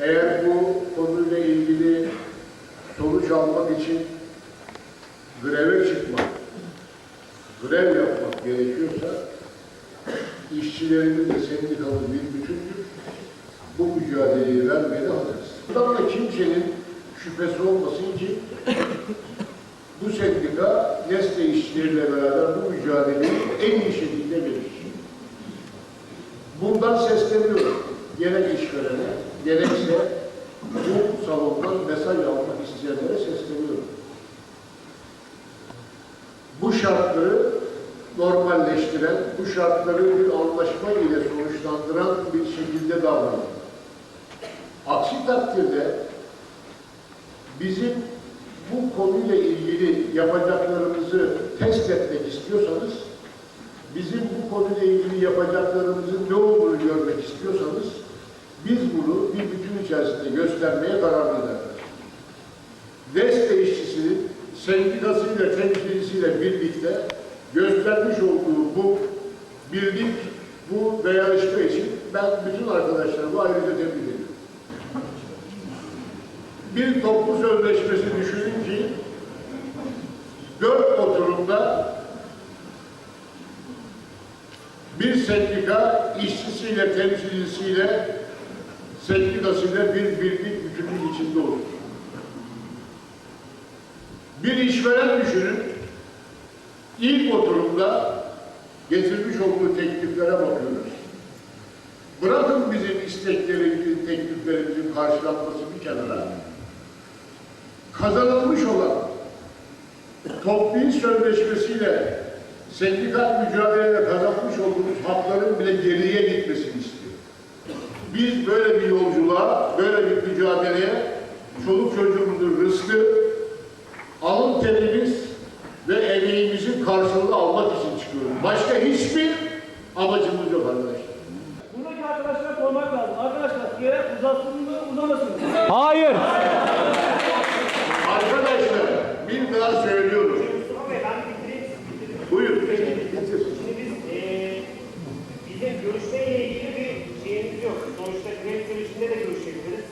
Eğer bu konuyla ilgili sonuç almak için greve çıkmak, grev yapmak gerekiyorsa işçilerimiz de sendikalı bir bütündür. Bu mücadeleyi vermeye de hazırız. Bundan da kimsenin şüphesi olmasın ki bu sendika Nestle işçileriyle beraber bu mücadeleyi en iyi şekilde verir. Bundan sesleniyorum. Gerek işverene, gerekse bu salondan mesaj almak isteyenlere sesleniyorum. Bu şartları normalleştiren, bu şartları bir anlaşma ile sonuçlandıran bir şekilde davranın. Aksi takdirde bizim bu konuyla ilgili yapacaklarımızı test etmek istiyorsanız, bizim bu konuyla ilgili yapacaklarımızın ne olduğunu görmek istiyorsanız, biz bunu bir bütün içerisinde göstermeye kararlıyız arkadaşlar. Deste işçisinin sendikasıyla, temsilcisiyle birlikte göstermiş olduğu bu birlik, bu dayanışma için ben bütün arkadaşlarımı ayrıca tebrik ediyorum. Bir toplu sözleşmesi düşünün ki dört oturumda bir sendika işçisiyle, temsilcisiyle, sendikasıyla bir birlik bütünlük içinde olur. Bir işveren düşünün, ilk oturumda getirmiş olduğu tekliflere bakıyoruz. Bırakın bizim isteklerimizin, tekliflerimizin karşılanması bir kenara. Kazanılmış olan toplu sözleşmesiyle sendikal mücadeleyle kazanmış olduğumuz hakların bile geriye gitmesini istiyor. Biz böyle bir yolculuğa, böyle bir mücadeleye çoluk çocuğumuzun rızkı, alın terimiz ve emeğimizin karşılığını almak için çıkıyoruz. Başka hiçbir amacımız yok arkadaşlar. Buradaki arkadaşlara sormak lazım. Arkadaşlar gerek uzatsın mı uzamasın mı? Hayır. Arkadaşlar bir daha söylüyorum. Mustafa Bey ben bitireyim siz bitirin. Buyurun. Şimdi biz eee bizim görüşmeyle ilgili bir şeyimiz yok. Sonuçta grev sürecinde de görüşebiliriz.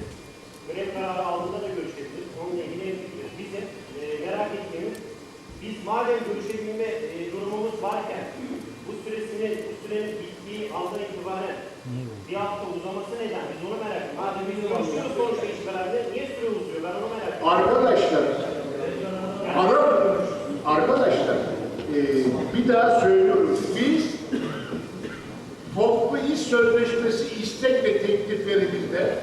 Grev kararı aldığında da görüşebiliriz. Onunla ilgili biliriz. Bizim eee merak ettiğimiz madem görüşebilme eee, durumumuz varken bu süresinin, bu sürenin bittiği andan itibaren bir hafta uzaması neden? Biz onu merak ediyoruz. Madem biz görüşüyoruz sonuçta işverenle niye süre uzuyor? Ben onu merak ediyorum. Arkadaşlar, ara, arkadaşlar, e, bir daha söylüyorum. Biz toplu iş sözleşmesi istek ve tekliflerimizde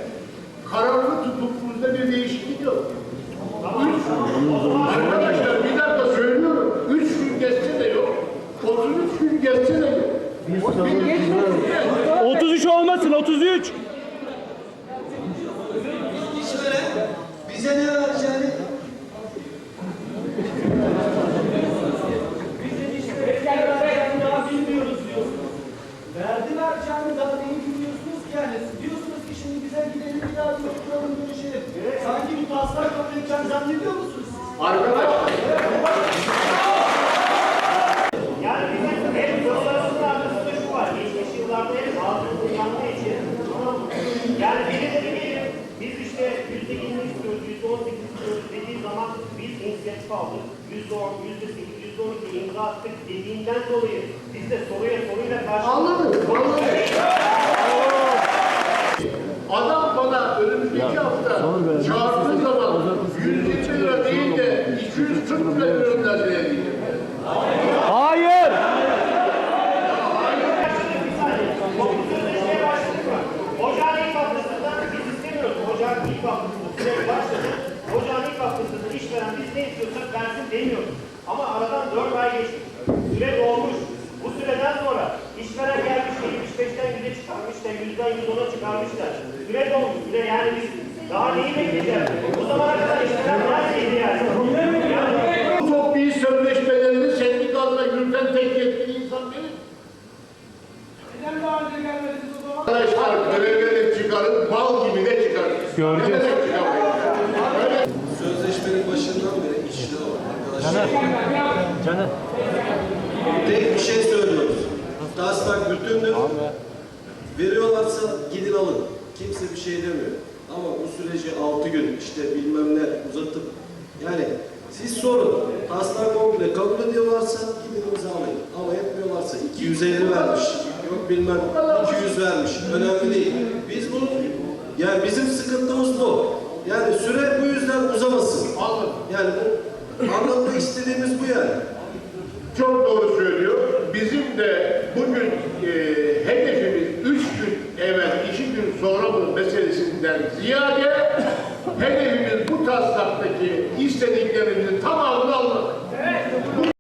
kararlı tutumumuzda bir değişiklik yok. Üç- arkadaşlar bir dakika söylüyorum. Üç gün geçse de yok. 33 gün geçse de yok. Bir- 33 olmasın 33. İşveren bize ne vereceğini Daha bilmiyoruz diyorsunuz. verdi vereceğini daha neyi biliyorsunuz ki yani. Diyorsunuz ki şimdi bize gidelim bir daha bir oturalım görüşelim. Sanki bir taslak kabul edeceğini zannediyor musunuz siz? Arkadaşlar, bizim hem sorularımızın arkasında şu var. Geçmiş yıllarda hep ağzımız yandığı için ama yani benim eminim biz işte yüzde yirmi istiyoruz, yüzde on sekiz istiyoruz dediği zaman biz inisiyatif aldık. Yüzde on, yüzde sekiz, yüzde on iki imza attık dediğinden dolayı biz de soruya soruyla karşı Anladım, anladım. Adam bana önümüzdeki hafta çağırdığı zaman 120 lira değil de 240 lira gönderdi dedi. Hayır. Toplu sözleşmeye başladık mı? Ocağın ilk haftasında biz istemiyoruz. Ocağın ilk haftası bu süreç başladı. Ocağın ilk haftasında işveren biz ne istiyorsak versin demiyoruz. Ama aradan 4 ay geçti. Süre dolmuş. Bu süreden sonra işveren gelmiş 75'ten 100'e çıkarmış da 100'den 110'a çıkarmışlar. Süre dolmuş. Süre yani biz daha neyi bekleyeceğiz? Bu zamana kadar işveren neredeydi yani? yani Bu toplu iş sözleşmelerini sendikalarına yürüten tek yetkili insan benim. Neden daha önce gelmediniz o zaman? Arkadaşlar grevleri çıkarın, bal gibi de çıkarın. Göreceğiz. Canım. Tek bir şey söylüyoruz. Taslak bütündür. Veriyorlarsa gidin alın. Kimse bir şey demiyor. Ama bu süreci 6 gün işte bilmem ne uzatıp yani siz sorun. Taslak komple kabul ediyorlarsa gidin imzalayın. Ama etmiyorlarsa 250 vermiş. Yok bilmem 200 vermiş. Önemli değil. Biz bunu yani bizim sıkıntımız bu. Yani süre bu yüzden uzamasın. Anladım. Yani bu anlatmak istediğimiz bu yani. Çok doğru söylüyor. Bizim de bugün e, hedefimiz üç gün evvel, iki gün sonra bu meselesinden ziyade hedefimiz bu taslaktaki istediklerimizin tamamını